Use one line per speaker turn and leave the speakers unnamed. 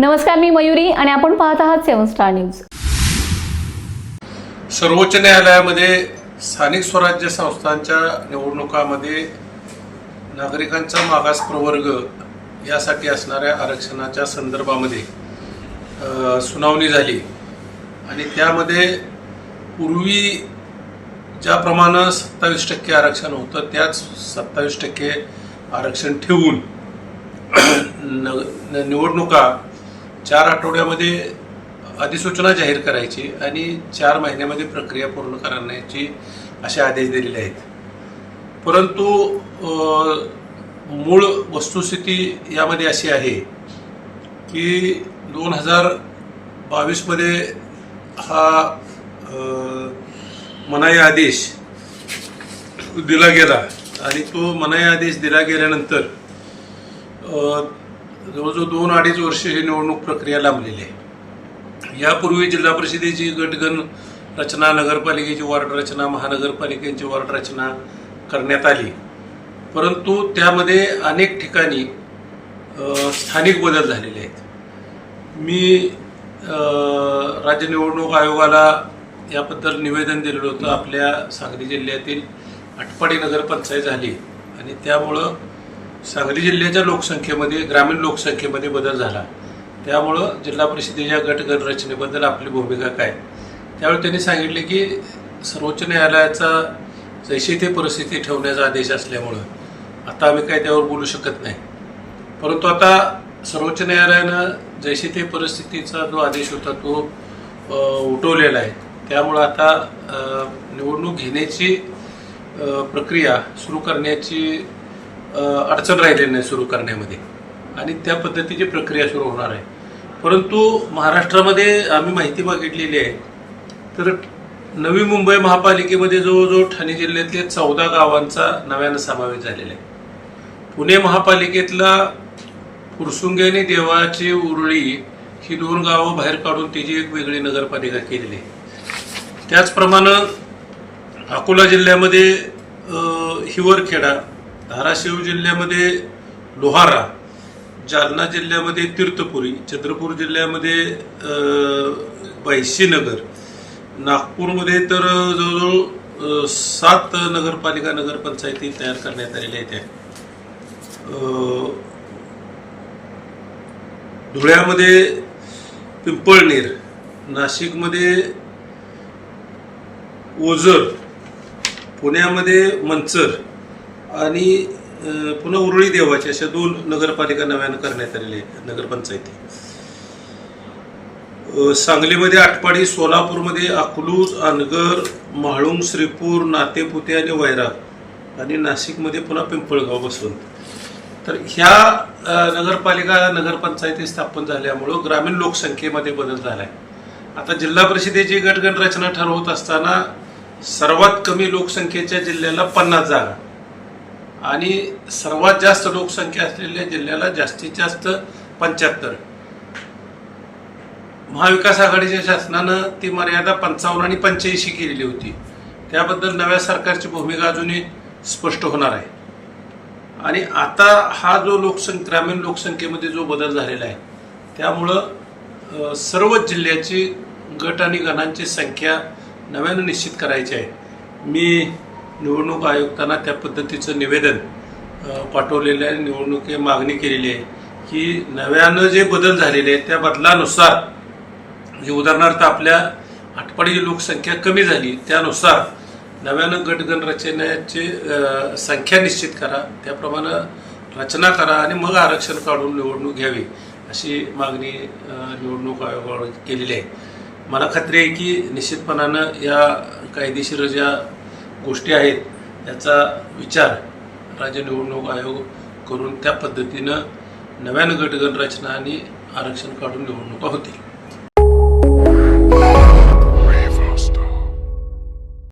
नमस्कार मी मयुरी आणि आपण पाहत आहात सेवन स्टार न्यूज.
सर्वोच्च न्यायालयामध्ये स्थानिक स्वराज्य संस्थांच्या निवडणुकामध्ये नागरिकांचा मागास प्रवर्ग यासाठी असणाऱ्या आरक्षणाच्या संदर्भामध्ये सुनावणी झाली. आणि त्यामध्ये पूर्वी ज्याप्रमाणे सत्तावीस टक्के आरक्षण होतं त्याच सत्तावीस टक्के आरक्षण ठेवून न- निवडणुका चार आठवड्यामध्ये अधिसूचना जाहीर करायची आणि चार महिन्यामध्ये प्रक्रिया पूर्ण करण्याची असे आदेश दिलेले आहेत. परंतु मूळ वस्तुस्थिती यामध्ये अशी आहे की दोन हजार बावीसमध्ये हा मनाई आदेश दिला गेला आणि तो मनाई आदेश दिला गेल्यानंतर जवळजवळ दोन अडीच वर्ष ही निवडणूक प्रक्रिया लांबलेली आहे. यापूर्वी जिल्हा परिषदेची गटगण रचना नगरपालिकेची वॉर्ड रचना महानगरपालिकेची वॉर्ड रचना करण्यात आली. परंतु त्यामध्ये अनेक ठिकाणी स्थानिक बदल झालेले आहेत. मी राज्य निवडणूक आयोगाला याबद्दल निवेदन दिलेलं होतं. आपल्या सांगली जिल्ह्यातील आटपाडी नगरपंचायत झाली आणि त्यामुळं सांगली जिल्ह्याच्या लोकसंख्येमध्ये ग्रामीण लोकसंख्येमध्ये बदल झाला. त्यामुळं जिल्हा परिषदेच्या गट रचनेबद्दल आपली भूमिका काय? त्यावेळी त्यांनी सांगितले की सर्वोच्च न्यायालयाचा जैसे ते परिस्थिती ठेवण्याचा आदेश असल्यामुळं आता आम्ही काय त्यावर बोलू शकत नाही. परंतु आता सर्वोच्च न्यायालयानं जैसे ते परिस्थितीचा जो आदेश होता तो उठवलेला आहे. त्यामुळं आता निवडणूक घेण्याची प्रक्रिया सुरू करण्याची अडचण राहिलेली नाही सुरू करण्यामध्ये. आणि त्या पद्धतीची प्रक्रिया सुरू होणार आहे. परंतु महाराष्ट्रामध्ये आम्ही माहिती मागितलेली आहे. तर नवी मुंबई महापालिकेमध्ये जवळजवळ ठाणे जिल्ह्यातले चौदा गावांचा नव्यानं समावेश झालेला आहे. पुणे महापालिकेतला फुरसुंगे आणि देवाची उरळी ही दोन गावं बाहेर काढून तिची एक वेगळी नगरपालिका केलेली आहे. त्याचप्रमाणे अकोला जिल्ह्यामध्ये हिवरखेडा धाराशिव जिल्ह्यामध्ये लोहारा जालना जिल्ह्यामध्ये तीर्थपुरी चंद्रपूर जिल्ह्यामध्ये बैशीनगर नागपूरमध्ये तर जवळजवळ सात नगरपालिका नगरपंचायती तयार करण्यात आलेल्या आहेत धुळ्यामध्ये पिंपळनेर नाशिकमध्ये ओझर पुण्यामध्ये मंचर आणि पुन्हा उरळी देवाची अशा दोन नगरपालिका नव्यानं करण्यात आलेल्या आहेत नगरपंचायती. सांगलीमध्ये आटपाडी सोलापूरमध्ये अकलूज अनगर म्हाळुंग श्रीपूर नातेपुते आणि वैराग आणि नाशिकमध्ये पुन्हा पिंपळगाव बसून तर ह्या नगरपालिका नगरपंचायती स्थापन झाल्यामुळं ग्रामीण लोकसंख्येमध्ये बदल झाला आहे आता जिल्हा परिषदेची गटगट रचना ठरवत असताना सर्वात कमी लोकसंख्येच्या जिल्ह्याला पन्नास जागा. आणि सर्वात जास्त लोकसंख्या असलेल्या जिल्ह्याला जास्तीत जास्त पंच्याहत्तर. महाविकास आघाडीच्या शासनानं ती मर्यादा पंचावन्न आणि पंच्याऐंशी केलेली होती. त्याबद्दल नव्या सरकारची भूमिका अजूनही स्पष्ट होणार आहे. आणि आता हा जो लोकसंख्या ग्रामीण लोकसंख्येमध्ये जो बदल झालेला आहे त्यामुळं सर्व सर्वच जिल्ह्याची गट आणि गणांची संख्या नव्यानं निश्चित करायची आहे. मी निवडणूक आयुक्तांना त्या पद्धतीचं निवेदन पाठवलेलं आहे. निवडणुकी मागणी केलेली आहे की नव्यानं जे बदल झालेले आहेत त्या बदलानुसार म्हणजे उदाहरणार्थ आपल्या आटपाडीची लोकसंख्या कमी झाली त्यानुसार नव्यानं गटगण रचनेची संख्या निश्चित करा त्याप्रमाणे रचना करा आणि मग आरक्षण काढून निवडणूक घ्यावी अशी मागणी निवडणूक आयोगाने केलेली आहे. मला खात्री आहे की निश्चितपणानं या कायदेशीर ज्या गोष्टी आहेत याचा विचार राज्य निवडणूक आयोग करून त्या पद्धतीनं नव्यानं गटगण रचना आणि आरक्षण काढून निवडणुका होतील.